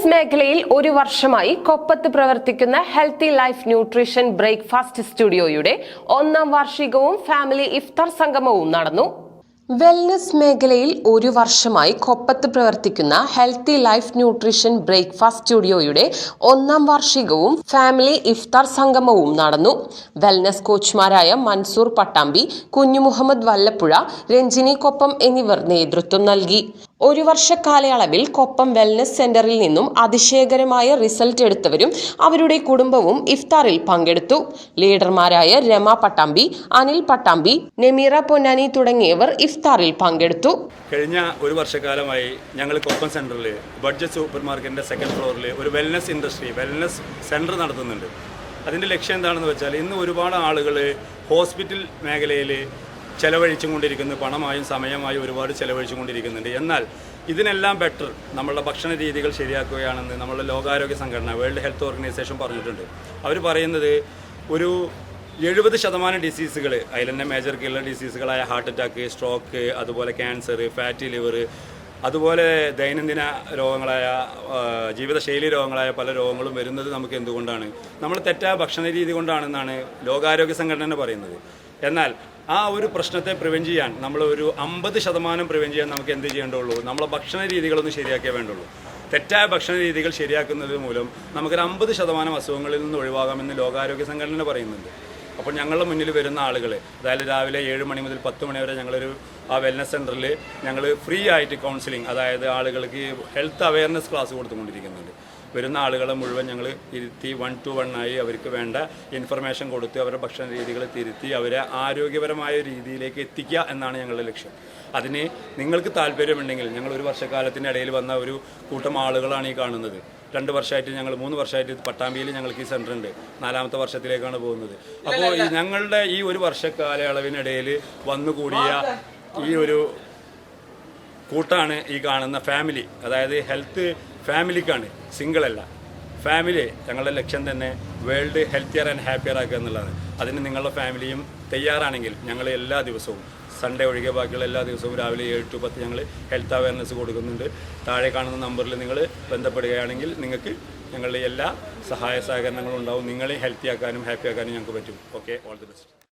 Wellness മേഖലയിൽ ഒരു വർഷമായി കൊപ്പത്ത് പ്രവർത്തിക്കുന്ന ഹെൽത്തി ലൈഫ് ന്യൂട്രീഷൻ ബ്രേക്ക്ഫാസ്റ്റ് സ്റ്റുഡിയോയുടെ ഒന്നാം വാർഷികവും ഫാമിലി ഇഫ്താർ സംഗമവും നടന്നു. വെൽനസ് മേഖലയിൽ ഒരു വർഷമായി കൊപ്പത്ത് പ്രവർത്തിക്കുന്ന ഹെൽത്തി ലൈഫ് ന്യൂട്രീഷൻ ബ്രേക്ക്ഫാസ്റ്റ് സ്റ്റുഡിയോയുടെ ഒന്നാം വാർഷികവും ഫാമിലി ഇഫ്താർ സംഗമവും നടന്നു. വെൽനസ് കോച്ചുമാരായ മൻസൂർ പട്ടാമ്പി കുഞ്ഞു മുഹമ്മദ് വല്ലപ്പുഴ രഞ്ജിനി കൊപ്പം എന്നിവർ നേതൃത്വം നൽകി. ഒരു വർഷ കാലയളവിൽ കൊപ്പം വെൽനസ് സെന്ററിൽ നിന്നും അതിശയകരമായ റിസൾട്ട് എടുത്തവരും അവരുടെ കുടുംബവും ഇഫ്താറിൽ പങ്കെടുത്തു. ലീഡർമാരായ രമ പട്ടാമ്പി അനിൽ പട്ടാമ്പി നെമീറ പൊന്നാനി തുടങ്ങിയവർ ഇഫ്താറിൽ പങ്കെടുത്തു. കഴിഞ്ഞ ഒരു വർഷക്കാലമായി ഞങ്ങൾ കൊപ്പം സെന്ററിൽ ബഡ്ജറ്റ് സൂപ്പർ മാർക്കറ്റിന്റെ സെക്കൻഡ് ഫ്ലോറിൽ ഒരു വെൽനസ് ഇൻഡസ്ട്രി വെൽനസ് സെന്റർ നടത്തുന്നുണ്ട്. അതിന്റെ ലക്ഷ്യം എന്താണെന്ന് വെച്ചാൽ ഇന്ന് ഒരുപാട് ആളുകൾ ഹോസ്പിറ്റൽ മേഖലയിൽ ചെലവഴിച്ചും കൊണ്ടിരിക്കുന്നു പണമായും സമയമായും ഒരുപാട് ചെലവഴിച്ചും കൊണ്ടിരിക്കുന്നുണ്ട് എന്നാൽ ഇതിനെല്ലാം ബെറ്റർ നമ്മളുടെ ഭക്ഷണ രീതികൾ ശരിയാക്കുകയാണെന്ന് നമ്മളുടെ ലോകാരോഗ്യ സംഘടന വേൾഡ് ഹെൽത്ത് ഓർഗനൈസേഷൻ പറഞ്ഞിട്ടുണ്ട്. അവർ പറയുന്നത് ഒരു എഴുപത് ശതമാനം ഡിസീസുകൾ അതിൽ തന്നെ മേജർ കില്ലർ ഡിസീസുകളായ ഹാർട്ട് അറ്റാക്ക് സ്ട്രോക്ക് അതുപോലെ ക്യാൻസർ ഫാറ്റി ലിവർ അതുപോലെ ദൈനംദിന രോഗങ്ങളായ ജീവിതശൈലി രോഗങ്ങളായ പല രോഗങ്ങളും വരുന്നത് നമുക്ക് എന്തുകൊണ്ടാണ്? നമ്മൾ തെറ്റായ ഭക്ഷണ രീതി കൊണ്ടാണെന്നാണ് ലോകാരോഗ്യ സംഘടന പറയുന്നത്. എന്നാൽ ആ ഒരു പ്രശ്നത്തെ പ്രിവെന്റ് ചെയ്യാൻ നമ്മൾ ഒരു അമ്പത് ശതമാനം പ്രിവെന്റ് ചെയ്യാൻ നമുക്ക് എന്ത് ചെയ്യേണ്ടുള്ളൂ നമ്മളെ ഭക്ഷണ രീതികളൊന്നും ശരിയാക്കിയേ വേണ്ടുള്ളൂ. തെറ്റായ ഭക്ഷണ രീതികൾ ശരിയാക്കുന്നത് മൂലം നമുക്കൊരു അമ്പത് ശതമാനം അസുഖങ്ങളിൽ നിന്ന് ഒഴിവാകാമെന്ന് ലോകാരോഗ്യ സംഘടന പറയുന്നുണ്ട്. അപ്പോൾ ഞങ്ങളുടെ മുന്നിൽ വരുന്ന ആളുകൾ അതായത് രാവിലെ ഏഴ് മണി മുതൽ പത്ത് മണി വരെ ഞങ്ങളൊരു ആ വെൽനസ് സെന്ററിൽ ഞങ്ങൾ ഫ്രീ ആയിട്ട് കൗൺസിലിംഗ് അതായത് ആളുകൾക്ക് ഹെൽത്ത് അവയർനെസ് ക്ലാസ് കൊടുത്തുകൊണ്ടിരിക്കുന്നുണ്ട്. വരുന്ന ആളുകളെ മുഴുവൻ ഞങ്ങൾ ഇരുത്തി വൺ ടു വൺ ആയി അവർക്ക് വേണ്ട ഇൻഫർമേഷൻ കൊടുത്ത് അവരുടെ ഭക്ഷണ രീതികൾ തിരുത്തി അവരെ ആരോഗ്യപരമായ രീതിയിലേക്ക് എത്തിക്കുക എന്നാണ് ഞങ്ങളുടെ ലക്ഷ്യം. അതിന് നിങ്ങൾക്ക് താല്പര്യമുണ്ടെങ്കിൽ ഞങ്ങൾ ഒരു വർഷക്കാലത്തിന്റെ ഇടയിൽ വന്ന ഒരു കൂട്ടം ആളുകളാണ് ഈ കാണുന്നത്. രണ്ട് വർഷമായിട്ട് ഞങ്ങൾ മൂന്ന് വർഷമായിട്ട് പട്ടാമ്പിയിൽ ഞങ്ങൾക്ക് ഈ സെന്റർ ഉണ്ട്. നാലാമത്തെ വർഷത്തിലേക്കാണ് പോകുന്നത്. അപ്പോൾ ഞങ്ങളുടെ ഈ ഒരു വർഷക്കാലയളവിനിടയിൽ വന്നുകൂടിയ ഈ ഒരു കൂട്ടാണ് ഈ കാണുന്ന ഫാമിലി അതായത് ഹെൽത്ത് ഫാമിലിക്കാണ് സിംഗിൾ അല്ല ഫാമിലി ഞങ്ങളുടെ ലക്ഷ്യം തന്നെ വേൾഡ് ഹെൽത്തിയർ ആൻഡ് ഹാപ്പിയർ ആക്കുക എന്നുള്ളതാണ്. അതിന് നിങ്ങളുടെ ഫാമിലിയും തയ്യാറാണെങ്കിൽ ഞങ്ങൾ എല്ലാ ദിവസവും സൺഡേ ഒഴികെ ബാക്കിയുള്ള എല്ലാ ദിവസവും രാവിലെ ഏഴ് ടു പത്ത് ഞങ്ങൾ ഹെൽത്ത് അവയർനെസ് കൊടുക്കുന്നുണ്ട്. താഴെ കാണുന്ന നമ്പറിൽ നിങ്ങൾ ബന്ധപ്പെടുകയാണെങ്കിൽ നിങ്ങൾക്ക് ഞങ്ങളുടെ എല്ലാ സഹായ സഹകരണങ്ങളും ഉണ്ടാവും. നിങ്ങളെ ഹെൽത്തി ആക്കാനും ഹാപ്പി ആക്കാനും ഞങ്ങൾക്ക് പറ്റും. Okay all the best.